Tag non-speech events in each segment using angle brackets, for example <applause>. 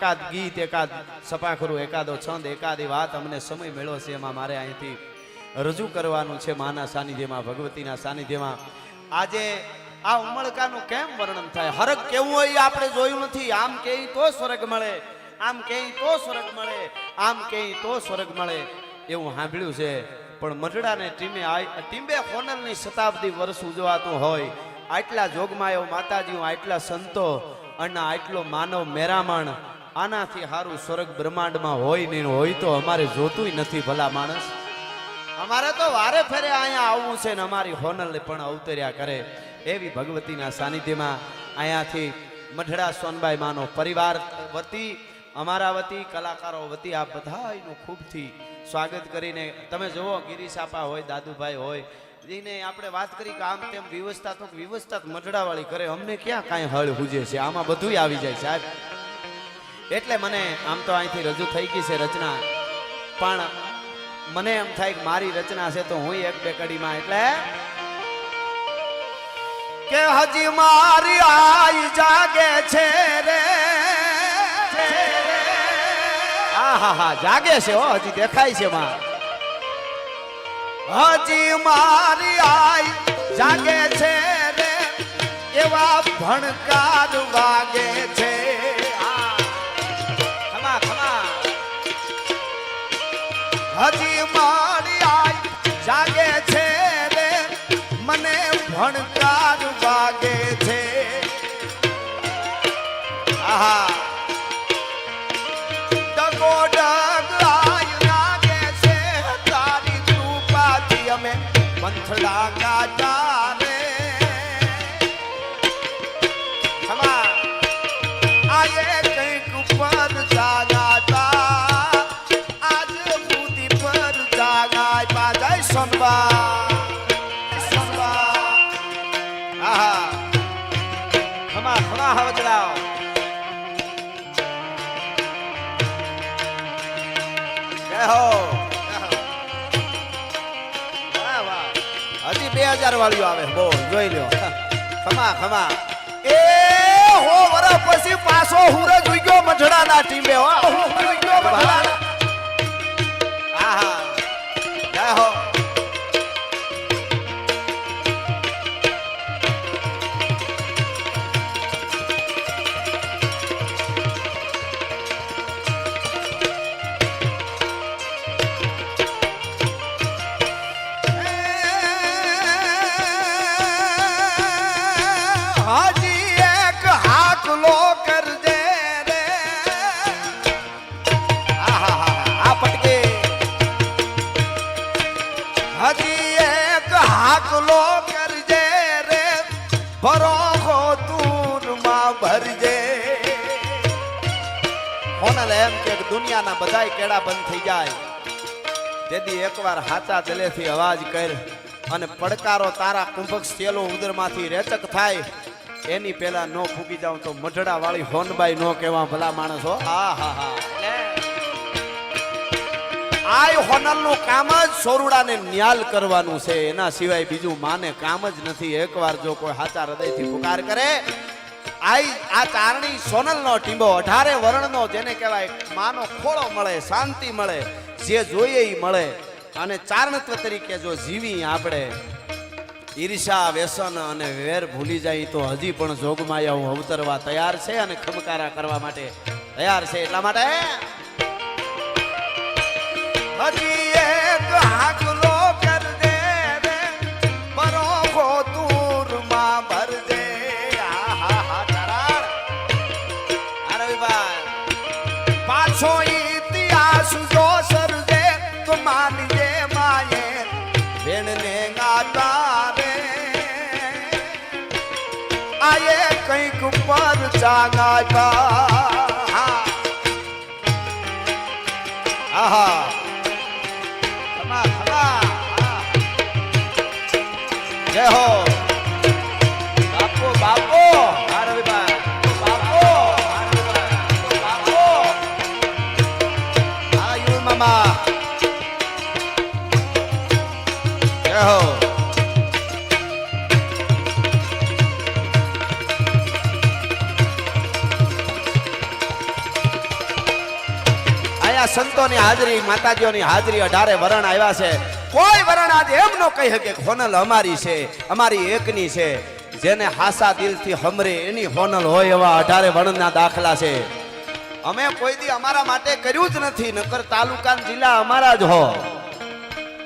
એકાદ ગીત, એકાદ સપાખરું, એકાદો છંદ, એકાદી વાત અમને સમય મળ્યો છે એમાં મારે અહીંથી રજૂ કરવાનું છે માના સાનિધ્યમાં, ભગવતીના સાનિધ્યમાં. આજે આ ઉમળકાનું કેમ વર્ણન થાય? હરક કેવું હોય આપણે જોયું નથી. આમ કે તો સ્વર્ગ મળે, આમ કે તો સ્વર્ગ મળે, આમ કે તો સ્વર્ગ મળે એવું સાંભળ્યું છે. પણ મઢડાને ટીમે ટીંબે હોનલની શતાબ્દી વર્ષ ઉજવાતું હોય. આટલા જોગમાયો માતાજીઓ આટલા સંતો અને આટલો માનવ મેરામણ આનાથી સારું સ્વર્ગ બ્રહ્માંડમાં હોય નહીં હોય તો અમારે જોતુંય નથી ભલા માણસ. અમારે તો વારે ફેરે અહીંયા આવવું છે ને અમારી હોનલ પણ અવતર્યા કરે. એવી ભગવતીના સાનિધ્યમાં અહીંયાથી મઢડા સોનબાઈ માનો પરિવાર વતી, અમારા વતી, કલાકારો વતી, આ બધાનું ખૂબથી સ્વાગત કરીને, તમે જુઓ, ગિરીશ હોય, દાદુભાઈ હોય એને આપણે વાત કરી કે આમ તેમ વ્યવસ્થા તો વ્યવસ્થા મઢડાવાળી કરે, અમને ક્યાં કાંઈ હળ હુજે છે? આમાં બધુંય આવી જાય સાહેબ એટલે મને આમ તો અહીંથી રજૂ થઈ ગઈ છે રચના. પણ મને એમ થાય કે મારી રચના છે તો હું એક બે કડીમાં એટલે કે હજી મારી આઈ જાગે છે રે. હા હા હા, જાગે છે હો, હજી દેખાય છે માં. હજી મારી આઈ જાગે છે રે, એવા ભણકાર વાગે છે. હજી મારી આઈ જાગે છે રે. મને ભણકાર વાગે છે. આહા. ડગો ડગ હજી વાળ્યું આવે. બહુ જોઈ લ્યો. ખમા ખમા. એ હો, વરસ પછી પાછો હુરજ ઉગ્યો મઢડાના ટીમે, હો. દુનિયાના બધાય કેળા બંધ થઈ જાય. તેથી એકવાર હાચા દિલેથી અવાજ કર અને પડકારો તારા કુંભક સ્ટેલો ઉદરમાંથી રેચક થાય. એની પેલા નો ફૂગી જાવ તો મઢડા વાળી હોનબાઈ નો કહેવા ભલા માણસ આ હા હા. આય હોનલનું કામ જ સોરુડાને ન્યાલ કરવાનું છે. એના સિવાય બીજું માને કામ જ નથી. એકવાર જો કોઈ હાચા હૃદયથી પુકાર કરે આઈ, આ ચારણી સોનલનો ટીંબો, અઢારે વર્ણનો જેને કહેવાય માનો ખોળો મળે, શાંતિ મળે, જે જોઈએ મળે. અને ચારણત્વ તરીકે જો જીવી આપણે, ઈર્ષા, વ્યસન અને વેર ભૂલી જાય તો હજી પણ જોગમાયા હું અવતરવા તૈયાર છે અને ખમકારા કરવા માટે તૈયાર છે. એટલા માટે હજી એક પર જાગાતા સંતોની હાજરી, માતાજીઓની હાજરી અઢારે વરણ આવ્યા છે. કોઈ વરણ આજે એમ ન કહી શકે હોનલ અમારી છે, અમારી એકની છે. જેને હાસા દિલથી હમરે, એની હોનલ હોય એવા અઢારે વરણના દાખલા છે. અમે કોઈ દી અમારા માટે કર્યું જ નથી, નકર તાલુકા જિલ્લા અમારા જ હો.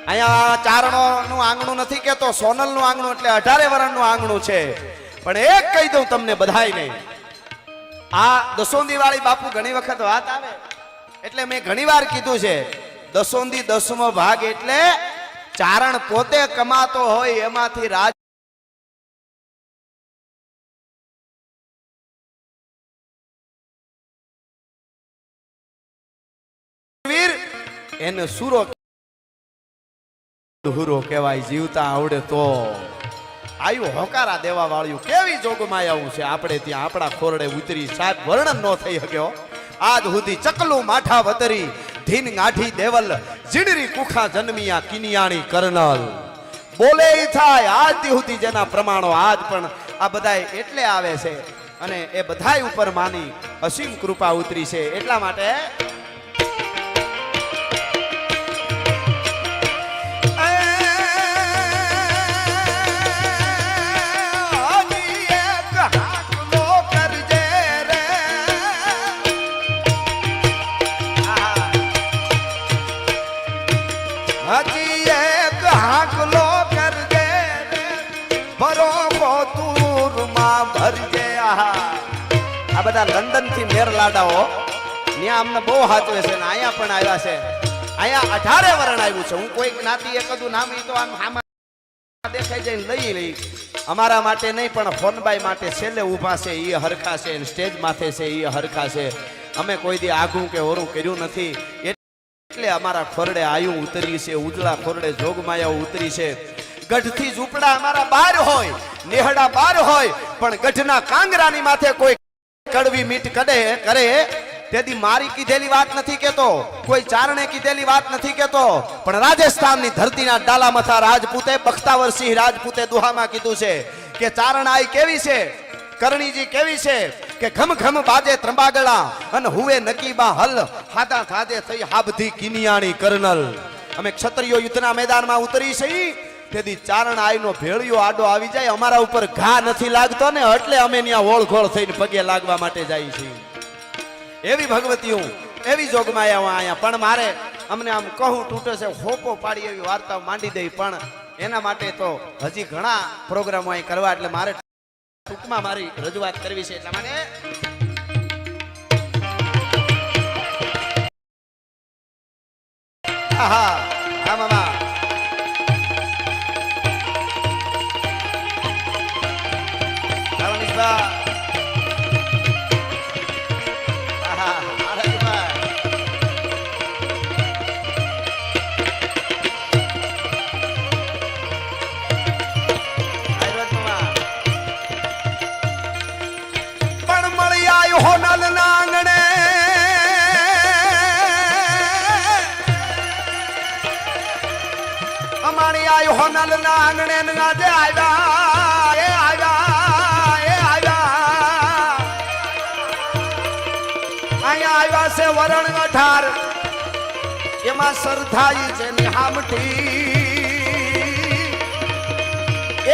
અહીંયા ચારણો નું આંગણું નથી કેતો સોનલનું આંગણું એટલે અઢારે વરણનું આંગણું છે. પણ એક કહી દઉં તમને બધાય આ દસોંદી વાળી બાપુ ઘણી વખત વાત આવે. એટલે મેં ઘણી વાર કીધું છે, દસોંદી દસમો ભાગ એટલે ચારણ પોતે કમાતો હોય એમાંથી રાજ એને સુરો હુરો કહેવાય, જીવતા આવડે તો. આયુ હોકારા દેવા વાળ્યું કેવી જોગમાં આવું છે? આપણે ત્યાં આપણા ખોરડે ઉતરી સાહેબ વર્ણન ન થઈ શક્યો. આજ સુધી ચકલું માઠા વતરી, ધીન ગાંઠી દેવલ જીણરી કુખા જન્મિયા કિનિયાણી કર્નલ. બોલે થાય, આજ સુધી જેના પ્રમાણો આજ પણ આ બધાય એટલે આવે છે અને એ બધાય ઉપર માની અસીમ કૃપા ઉતરી છે. એટલા માટે હજી એક બધા લંડનથી મેર લાડાઓ ત્યાં અમને બહુ હાચવે છે ને અહીંયા પણ આવ્યા છે. અહીંયા અઢારે વરણ આવ્યું છે. હું કોઈ જ્ઞાતિ એકદું નામ ઈ તો આમાં દેખાઈ જઈને લઈ લઈ. અમારા માટે નહીં, પણ ફોનબાઈ માટે છેલ્લે ઊભા છે. એ હરખા છે સ્ટેજ માથે છે એ હરખા છે. અમે કોઈ દી આઘું કે ઓરું કર્યું નથી. એટલે અમારા ખોરડે આયુ ઉતરી છે, ઉજળા ખોરડે જોગમાયા ઉતરી છે. ગઢથી ઝૂંપડા અમારા બાર હોય, નેહડા બાર હોય, પણ ગઢના કાંગરાની માથે કોઈ કડવી મીઠ કડે, કરે. તેથી મારી કીધેલી વાત નથી કેતો, કોઈ ચારણે કીધેલી વાત નથી કેતો, પણ રાજસ્થાનની ધરતીના ડાલામથા રાજપૂતે બખ્તાવરસિંહ રાજપૂતે દુહામાં કીધું છે કે ચારણાઈ કેવી છે, કરણીજી કેવી છે, કે ઘમ ઘમ બાજે ત્રંબાગળા, અને હુએ નકીબા હલ હાદા થાદે થઈ હાબધી કિનિયાણી કર્નલ. અમે ક્ષત્રિયો યુદ્ધના મેદાનમાં ઉતરી છે તેથી ચારણ આઈનો ભેળિયો આડો આવી જાય, અમારા ઉપર ઘા નથી લાગતો ને, એટલે અમે ત્યાં ઓળખોળ થઈને પગે લાગવા માટે જાય છીએ. એવી ભગવતી હું, એવી જોગમાં હું અહીંયા, પણ મારે અમને આમ કહું તૂટે છે, હોપો પાડી એવી વાર્તા માંડી દઈ, પણ એના માટે તો હજી ઘણા પ્રોગ્રામો અહીં કરવા, એટલે મારે ટૂંકમાં મારી રજૂઆત કરવી છે, એટલા માટે આહા, હા મામા ચાલો વરણ અઢાર એમાં સરધાઈ છે હામટી.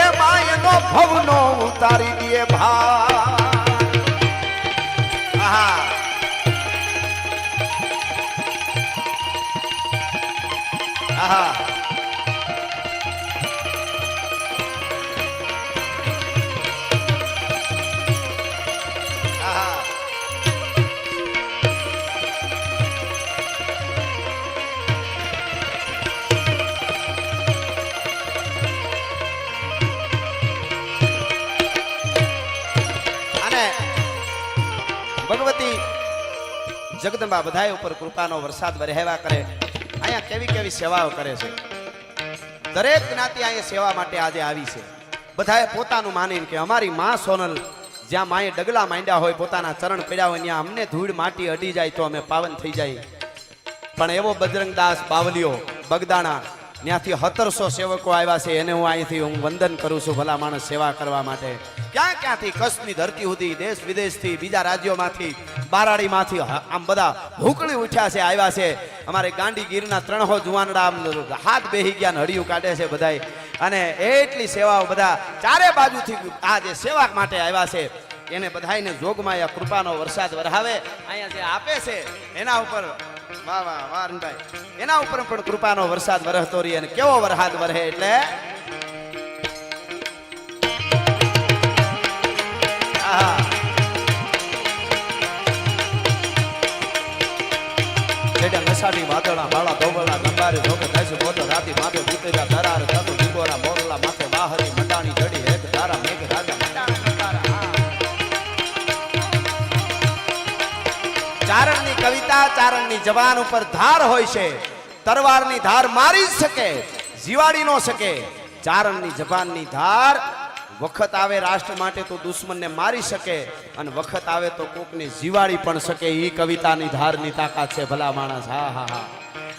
એમાં એનો ભવનો ઉતારી દે ભા આહા. જગદંબા બધાય ઉપર કૃપાનો વરસાદ વરહેવા કરે. અહીંયા કેવી કેવી સેવાઓ કરે છે. દરેક જ્ઞાતિ અહીંયા સેવા માટે આજે આવી છે. બધાએ પોતાનું માનીને કે અમારી માં સોનલ જ્યાં માએ ડગલા માંડ્યા હોય, પોતાના ચરણ પડ્યા હોય, ત્યાં અમને ધૂળ માટી અડી જાય તો અમે પાવન થઈ જાય. પણ એવો બજરંગદાસ બાવલીઓ બગદાણા ત્યાંથી સત્તરસો સેવકો આવ્યા છે. એને હું અહીંથી હું વંદન કરું છું ભલા માણસ સેવા કરવા માટે. ક્યાં ક્યાંથી કચ્છની ધરતી સુધી દેશ વિદેશથી બીજા રાજ્યોમાંથી બારાડીમાંથી આમ બધા હુકળી ઉઠ્યા છે, આવ્યા છે. અમારે ગાંડી ગીરના ત્રણહો જુવાનડા આમ હાથ બેહી ગયા ને હડિયું કાઢે છે બધાય. અને એટલી સેવાઓ બધા ચારે બાજુથી આ જે સેવા માટે આવ્યા છે, એને બધાયને જોગમાં કૃપાનો વરસાદ વરહાવે, અહીંયા જે આપે છે, એના ઉપર વાહ વાહ રણભાઈ એના ઉપર પણ કૃપાનો વરસાદ વરસતો રહી અને કેવો વરસાદ વરહે એટલે? રાતી માથે ભૂતેલા ધરાર થતું દીગોરા, મોરલા, માથે બાહરી મટાણી જડી હેત ધારા, મેઘ, રાજા ચારણની જવાન ઉપર ધાર હોય છે, તરવારની ધાર મારી શકે, જીવાડી નો શકે, ચારણની જવાનની ધાર વખત આવે રાષ્ટ્ર માટે તો દુશ્મનને મારી શકે અને વખત આવે તો કોકને જીવાડી પણ શકે. એ કવિતાની ધારની તાકાત છે ભલા માણસ. હા હા હા.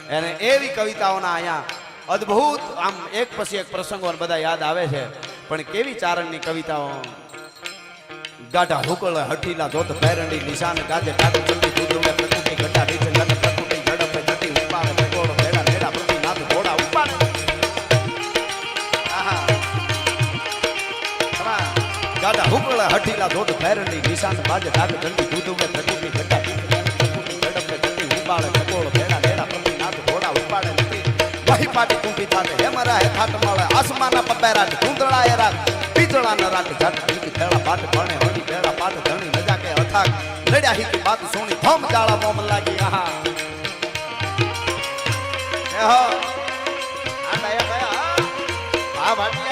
એને એવી કવિતાઓના અહીંયા અદ્ભુત, આમ એક પછી એક પ્રસંગો બધા યાદ આવે છે. પણ કેવી ચારણની કવિતાઓ? ગાઢા હુકળ હઠીલા જોત ભેરંડી નિશાન ગાજે કાઢો ચંડી ગાઢા હુકળા હઠીલા જોત ભેરંડી નિશાન ગાજે કાઢો ચંડી દૂધુડે પ્રકૃતિ ઘટા રીત ગત પ્રકૃતિ ઝડપે ઘટી ઉપાડે ભગોળો ભેડા ભેડા પ્રતિ નાથ ઘોડા ઉપાડે નથી વહી પાટી કુંભી થાતે હેમરા હે થાટ મળે આસમાના પબેરાટ એ રાખ પીતળા ન રાખ જાટ પીતી ખેડા પાટ ભણે, હળી ભેડા પાટ ધણી નજા કે અથાક લડ્યા હિકી બાત સોણી ધમ જાળા મોમ લાગી, આહા. એ હો. આ દયા દયા આ ભાટિયા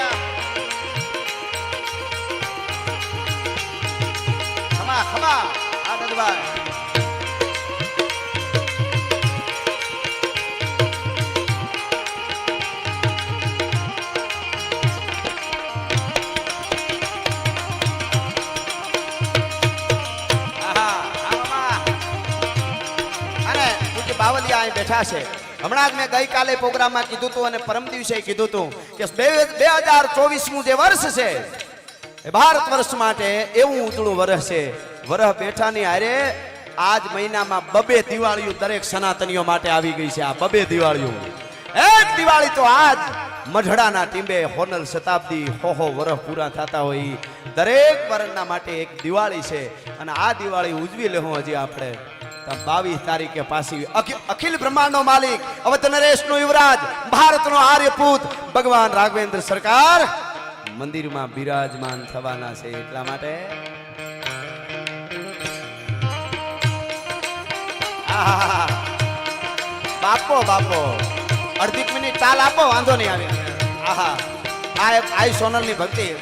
પૂજ્ય બાવલિયા અહીં બેઠા છે. હમણાં જ મેં ગઈકાલે પ્રોગ્રામમાં કીધું હતું અને પરમ દિવસે કીધું હતું કે બે બે હજાર ચોવીસમું જે વર્ષ છે ભારત વર્ષ માટે એવું ઉજળું વર્ષ છે. વર્ષ બેઠાની હારે આજ મહિનામાં બબે દિવાળીઓ દરેક સનાતનીઓ માટે આવી ગઈ છે આ બબે દિવાળીઓ એક દિવાળી તો આજ મઢડાના ટીંબે હોનલ શતાબ્દી હો હો વર્ષ પૂરા થતા હોય. દરેક વર્ણના માટે એક દિવાળી છે અને આ દિવાળી ઉજવી લેવું હજી આપણે. બાવીસ તારીખે પાછી અખિ- અખિલ બ્રહ્માંડનો માલિક, અવધ નરેશનો યુવરાજ, ભારતનો આર્યપુત, ભગવાન રાઘવેન્દ્ર સરકાર મંદિરમાં બિરાજમાન થવાના છે એટલા માટે <laughs> બાપો બાપો. અડધીક મિનિટ ચાલ આપો વાંધો નહીં આવે. આહા. આ આઈ સોનલની ભક્તિ.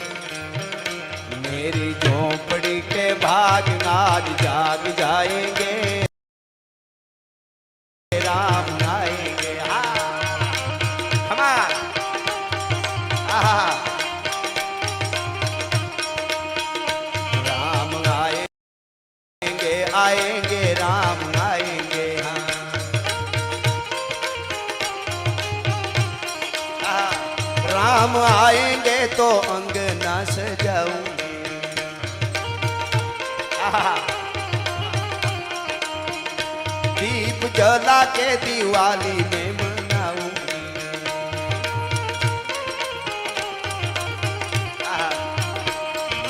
મેરી ઝોપડી કે ભાગ નાજ જાગ જાયેંગે. રામ નાયેંગે. હા. હમાર આહા. રામ આયેંગે આયેંગે. आएँगे तो अंगना सजाऊँगे आहा। दीप जला के दिवाली में मनाऊँगी।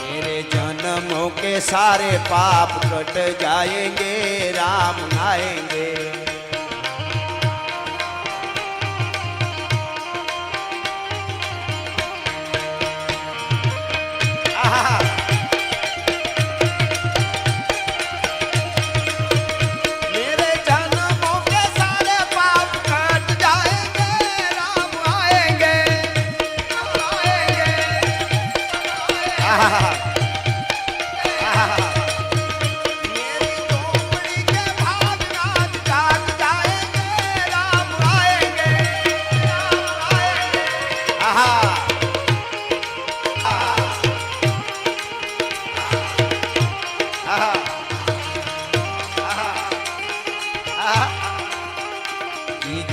मेरे जन्मों के सारे पाप कट जाएँगे, राम आएँगे।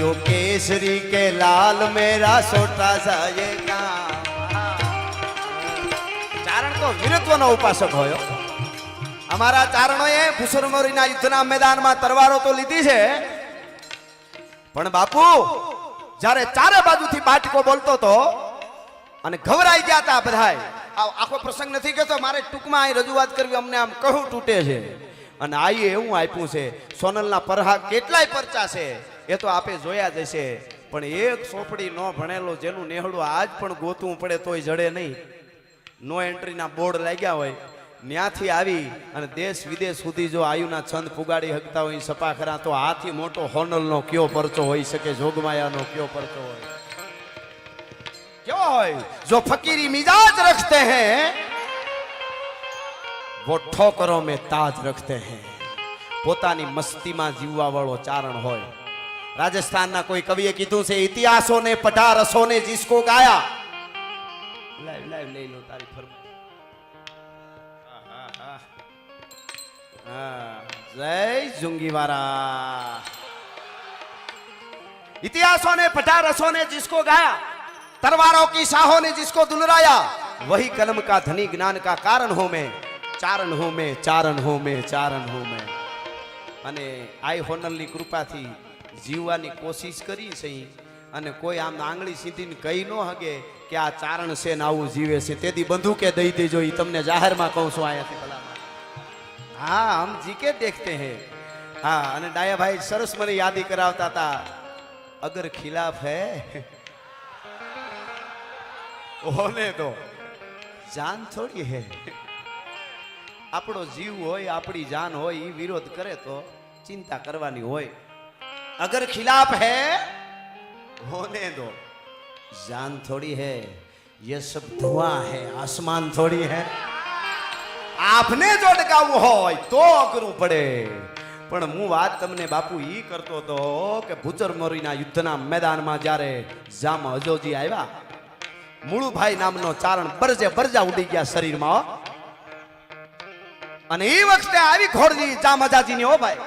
जो केसरी के लाल मेरा छोटा सा ये गाँव ચારણ તો વીરત્વનો ઉપાસક હોય હો. અમારા ચારણોએ ભૂસુરમોરીના યુદ્ધના મેદાનમાં તરવારો તો લીધી છે પણ બાપુ જ્યારે ચારે બાજુથી બાટકો બોલતો તો અને ઘબરાઈ ગયા હતા બધાય આ આખો પ્રસંગ નથી કહેતો મારે ટૂંકમાં અહીં રજૂઆત કરવી અમને આમ કહું તૂટે છે અને આઈએ એવું આપ્યું છે સોનલના પરહા કેટલાય પરચા છે એ તો આપે જોયા જ હશે. પણ એક સોપડી નો ભણેલો જેનું નેહળું આજ પણ ગોતવું પડે તોય જડે નહીં. નો એન્ટ્રીના બોર્ડ લાગ્યા હોય. ત્યાંથી આવી અને દેશ વિદેશ સુધી જો આયુના છંદ ફુગાડી હકતા હોય, સપાખરા તો આથી મોટો હોનલનો કયો પરચો હોઈ શકે, જોગમાયાનો કયો પરચો હોય? કયો હોય? જો ફકીરી મિજાજ રખતે હે, વો ઠોકરો મેં તાજ રખતે હે. પોતાની મસ્તીમાં જીવવા વાળો ચારણ હોય. રાજસ્થાનના કોઈ કવિએ કીધું છે ઇતિહાસો ને પઢારસો ને જીસકો ગાયા લઈ લો તારી ફરમાઈ જય જુંગીવારા. ઇતિહાસો ને પઠારસો ને જીસકો ગાયા, તરવારો કી શાહો ને જીસકો દુલરાયા વહી કલમ કા ધની જ્ઞાન કા કારણ હો મે, ચારણ હો મે, ચારણ હો મે, ચારણ હો મે. અને આઈ હોનલની કૃપાથી જીવવાની કોશિશ કરી છે અને કોઈ આમ આંગળી સીધીને કહી ન હગે કે આ ચારણ છે ને આવું જીવે છે. તેથી બંદૂકે દઈ દેજો એ તમને જાહેરમાં કહું છું અહીંયાથી ભલામાં હા હમ જીકે દેખતે હે. હા, અને ડાયાભાઈ સરસ મને યાદી કરાવતા હતા અગર ખિલાફ હે? ઓને તો. જાન થોડી હે. આપણો જીવ હોય, આપણી જાન હોય એ વિરોધ કરે તો ચિંતા કરવાની હોય. અગર ખિલાફ હે होने दो जान थोड़ी है ये सब धुआं है आसमान थोड़ी है આપને જો અટકાવવું હોય તો અઘરું પડે પણ હું વાત તમને બાપુ ઈ કરતો હતો કે ભૂચરમોરીના યુદ્ધના મેદાનમાં જ્યારે જામ હજોજી આવ્યા મુળુભાઈ નામનો ચારણ બરજે બરજા ઉડી ગયા શરીરમાં હો. અને એ વખતે આવી ઘોડજી જામ હજાજીની હો ભાઈ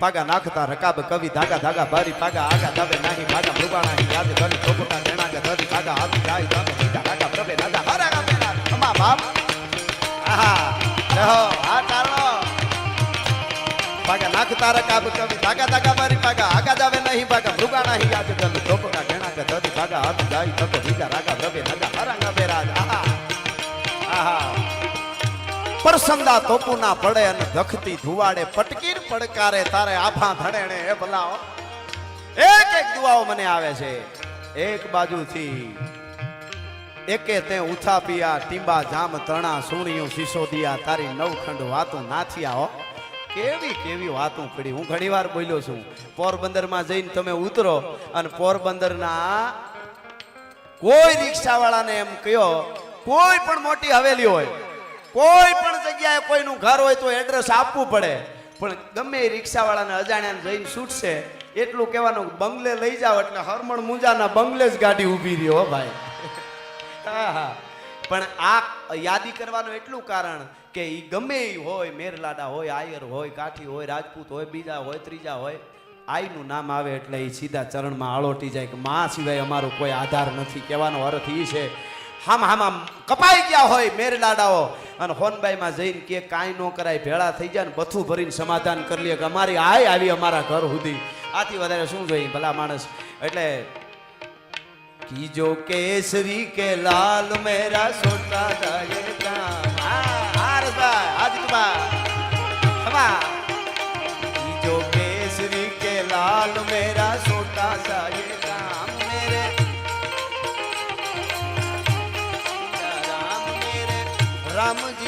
પાગા નાખતા, રકાબ કવિ ધાગા ધાગા ભારી પાગા, આગા દાબે નાહી પાગા મૃગાણા યાદ ધરી ચોપટા કે ધરી, પાગા હાથ જાય દામ સીધા રાગા, પ્રભે દાદા હરા ગા ના અમા બાપ. આહા, રહો આ ચારણો પાગા નાખતા, રકાબ કવિ ધાગા ધાગા ભારી પાગા, આગા જાવે નહીં પાગા મૃગાણા યાદ ધરી ચોપટા કે ધરી, પાગા હાથ જાય તપ સીધા રાગા, પ્રભે દાદા હરા ગા રાજ આહા આહા. પરસંદા તોપુ ના પડે અને ધખતી ધુવાડે પટકીર પડકારે તારે આભા ધડેણે એ ભલાઓ. એક એક દુઆઓ મને આવે છે. એક બાજુથી એકે તે ઉથા પિયા, ટીંબા, જામ, તણા, સુણિયું, સિસોદિયા, તારી નવખંડ વાતું નાથિયા હો. કેવી કેવી વાતું પડી. હું ઘણી વાર બોલ્યો છું. પોરબંદરમાં જઈને તમે ઉતરો અને પોરબંદરના કોઈ રિક્ષાવાળાને એમ કયો કોઈ પણ મોટી હવેલી હોય, કોઈ જગ્યાએ કોઈનું ઘર હોય તો એડ્રેસ આપવું પડે. પણ ગમે એ રિક્ષાવાળાને અજાણ્યાને જઈને છૂટશે, એટલું કહેવાનું, બંગલે લઈ જાઓ એટલે હરમણ મુંજાના બંગલે જ ગાડી ઊભી રહી હો ભાઈ. હા હા. પણ આ યાદી કરવાનું એટલું કારણ કે એ ગમે એ હોય, મેરલાડા હોય, આયર હોય, કાઠી હોય, રાજપૂત હોય, બીજા હોય, ત્રીજા હોય, આઈનું નામ આવે એટલે એ સીધા ચરણમાં આળોટી જાય કે માં સિવાય અમારો કોઈ આધાર નથી. કહેવાનો અર્થ એ છે હામ હામ કપાઈ ગયા હોય મેરલાડાઓ અને હોનબાઈમાં જઈને કે કાંઈ ન કરાય, ભેળા થઈ જાય ને બથું ભરીને સમાધાન કરી લે, કે અમારી આય આવી અમારા ઘર સુધી. આથી વધારે શું જોઈએ ભલા માણસ? એટલે કીજો કેસરી કે લાલ મેરા સોટા કીજો કેસરી કે લાલ મેરા સોટા સાયે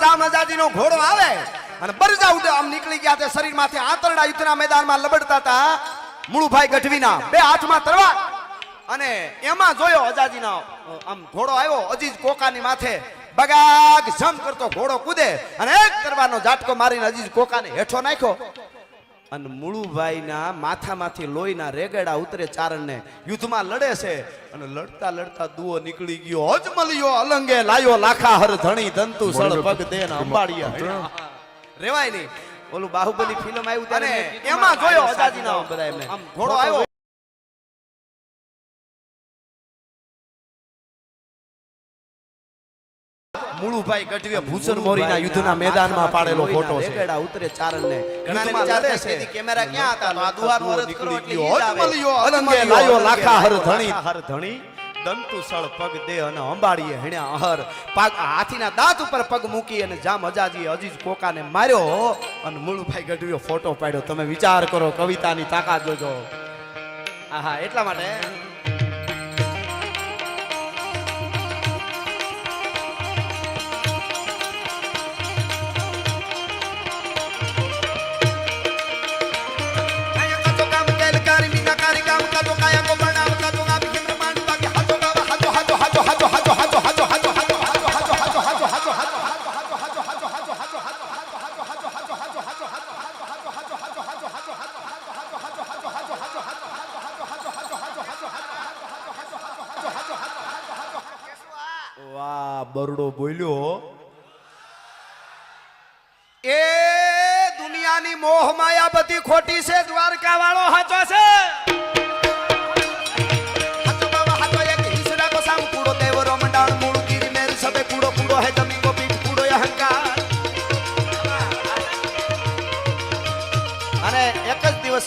કરતો તો જામ ઘોડો આવે અને બરજા ઉડે આમ નીકળી ગયા તે શરીરમાંથી આંતરડા યુદ્ધના મેદાનમાં લબડતા હતા મુળુભાઈ ગઢવીના. બે હાથમાં તરવા અને એમાં જોયો અજાજીનો આમ ઘોડો આવ્યો, અજીજ કોકાની માથે બગાગ જમ કરતો ઘોડો કૂદે અને એક કરવાનો ઝાટકો મારીને અજીજ કોકાને હેઠો નાખ્યો. અને મુળુભાઈના માથામાંથી લોહીના રેગડા ઉતરે ચારણને યુદ્ધમાં લડે છે. અને લડતા લડતા દુઓ નીકળી ગયો. અજમલિયો અલંગે લાયો લાખા હર ધણી ધંતુ સળ પગ દે અંબાડિયા રેવાય નહીં. ઓલું બાહુબલી ફિલ્મ આવ્યું ત્યારે એમાં જોયો બધા એમને ઘોડો આવ્યો. મુળુભાઈ ગઢવીએ ભૂષણ મોરીના યુદ્ધના મેદાનમાં પાડેલો ફોટો છે. રેગડા ઉતરે ચારણને. ઘણાને વિચારે છે. કેમેરા ક્યાં હતા? તો આ દુવાર અરજ કરો એટલે ઈ મળ્યો અનંગે લાયો લાખા હર ધણી હર ધણી દંતુ સળ પગ દે અને અંબાડીએ હેણ્યા અહર. પાગ હાથીના દાંત ઉપર પગ મૂકી અને જામ અજાજી અજીજ કોકાને માર્યો. અને મુળુભાઈ ગઢવીએ ફોટો પાડ્યો. તમે વિચાર કરો કવિતાની તાકાત જોજો. આહા એટલા માટે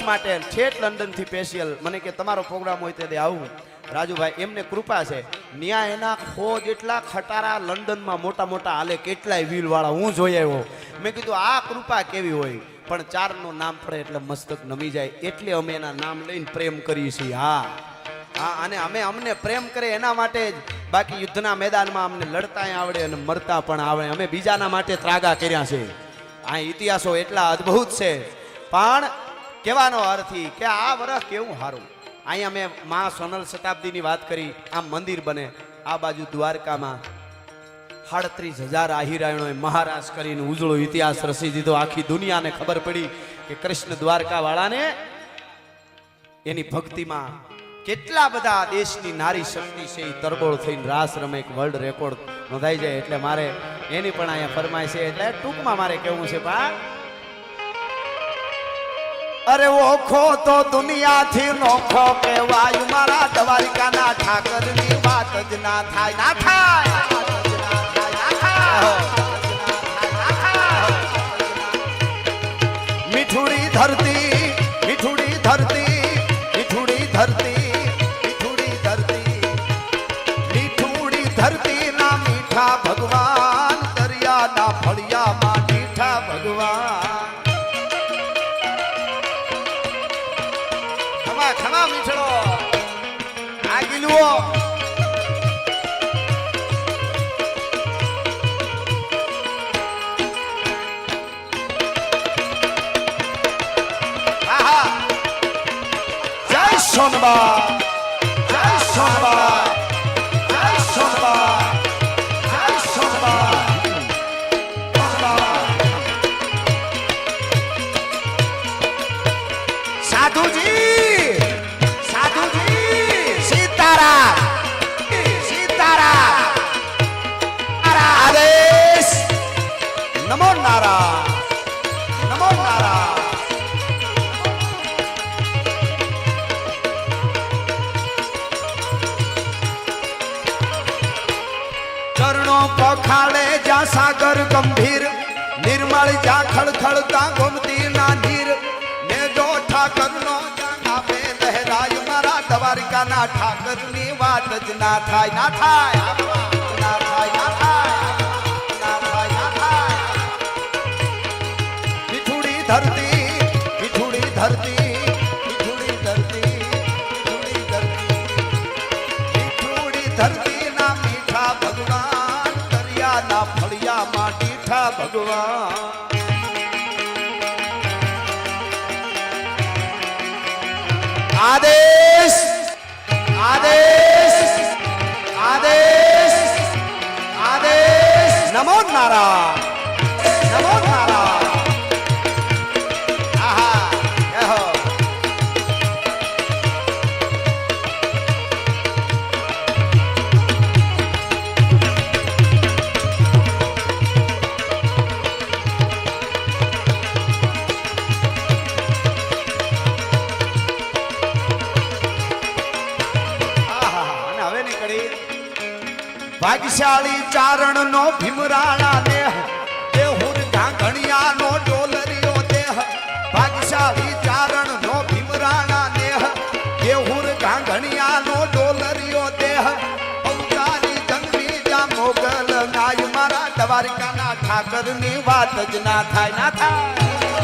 માટે છેટ લંડનથી સ્પેશિયલ મને કે તમારો પ્રોગ્રામ હોય તે આવું. રાજુભાઈ, એમને કૃપા છે. ન્યા એના ખો જેટલા ખટારા લંડનમાં મોટા મોટા હાલે, કેટલાય વ્હીલ વાળા હું જોઈ આવ્યો. મેં કીધું, આ કૃપા કેવી હોય? પણ ચારનું નામ પડે એટલે મસ્તક નમી જાય. એટલે અમે એના નામ લઈને પ્રેમ કરીએ છીએ. હા. હા, અને અમે અમને પ્રેમ કરે એના માટે જ. બાકી યુદ્ધના મેદાનમાં અમને લડતાય આવડે અને મરતા પણ આવડે. અમે બીજાના માટે ત્રાગા કર્યા છે. આ ઇતિહાસો એટલા અદ્ભુત છે. પણ કહેવાનો અર્થ કે આ વર્ષ કેવું સારું. અહીંયા મેં મા સોનલ શતાબ્દીની વાત કરી, આમ મંદિર બને. આ બાજુ દ્વારકામાં સાડત્રીસ હજાર આહિરાયણોએ મહારાજ કરીને ઉજળો ઇતિહાસ રસી દીધો. આખી દુનિયાને ખબર પડી કે કૃષ્ણ દ્વારકા વાળાને એની ભક્તિમાં કેટલા બધા દેશની નારી શક્તિ છે એ તરબોળ થઈને રાસ રમે, એક વર્લ્ડ રેકોર્ડ નોંધાઈ જાય. એટલે મારે એની પણ અહીંયા ફરમાય છે. એટલે ટૂંકમાં મારે કેવું છે, બા અરે ઓખો તો દુનિયાથી નોખો કહેવાય. મારા દ્વારિકાના ઠાકરની વાત જ ના થાય. ના થાય. મીઠુડી ધરતી મીઠુડી ધરતી મીઠુડી ધરતી મીઠુડી ધરતી. મીઠુડી ધરતી ના મીઠા ભગવાન. ખમા ખમા મીઠડો આ ગીલુઓ. જય સોનબા જય સોનબા ચરણો પખાડે જા સાગર ગંભીર, નિર્મળ જા ખળખળતા ગોમતી ના નીર. ને જો ઠાકરનો આપે લહેરાય મારા દ્વારકાના ઠાકરની વાત જ ના થાય ના થાય નમો નારા નમો નારાયણ ભાગ્યશાળી ચારણ નો ભીમરાણા દેહ. એ હુર ઘાઘણિયા નો દેહ. ભાગ્યશાળી ચારણ નો દેહ. એ હુર ડોલરિયો દેહ. અવતારી જન્મી જા મોગલ નાય, મારા દ્વારકાના ઠાકરની વાત જ ના થાય ના થાય.